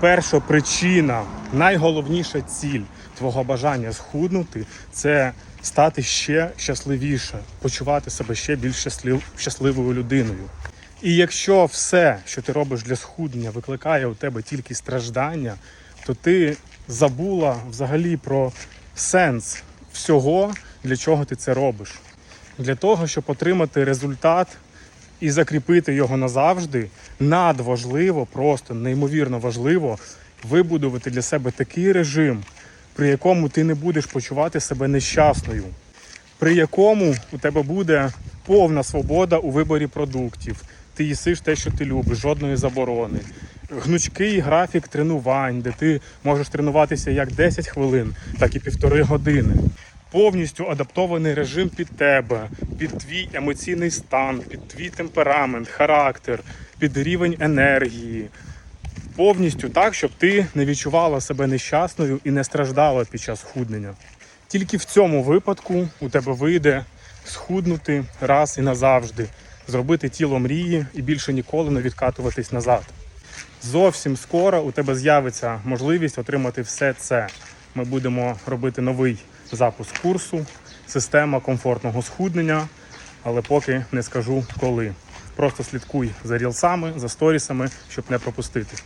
перша причина, найголовніша ціль твого бажання схуднути це стати ще щасливіше, почувати себе ще більш щаслив, щасливою людиною. І якщо все, що ти робиш для схуднення, викликає у тебе тільки страждання, то ти забула взагалі про сенс всього, для чого ти це робиш. Для того, щоб отримати результат і закріпити його назавжди, надважливо, просто неймовірно важливо вибудувати для себе такий режим, при якому ти не будеш почувати себе нещасною, при якому у тебе буде повна свобода у виборі продуктів. Ти їсиш те, що ти любиш, жодної заборони. Гнучкий графік тренувань, де ти можеш тренуватися як 10 хвилин, так і півтори години. Повністю адаптований режим під тебе, під твій емоційний стан, під твій темперамент, характер, під рівень енергії. Повністю так, щоб ти не відчувала себе нещасною і не страждала під час худнення. Тільки в цьому випадку у тебе вийде схуднути раз і назавжди, зробити тіло мрії і більше ніколи не відкатуватись назад. Зовсім скоро у тебе з'явиться можливість отримати все це. Ми будемо робити новий запуск курсу, система комфортного схуднення, але поки не скажу коли. Просто слідкуй за рілсами, за сторісами, щоб не пропустити.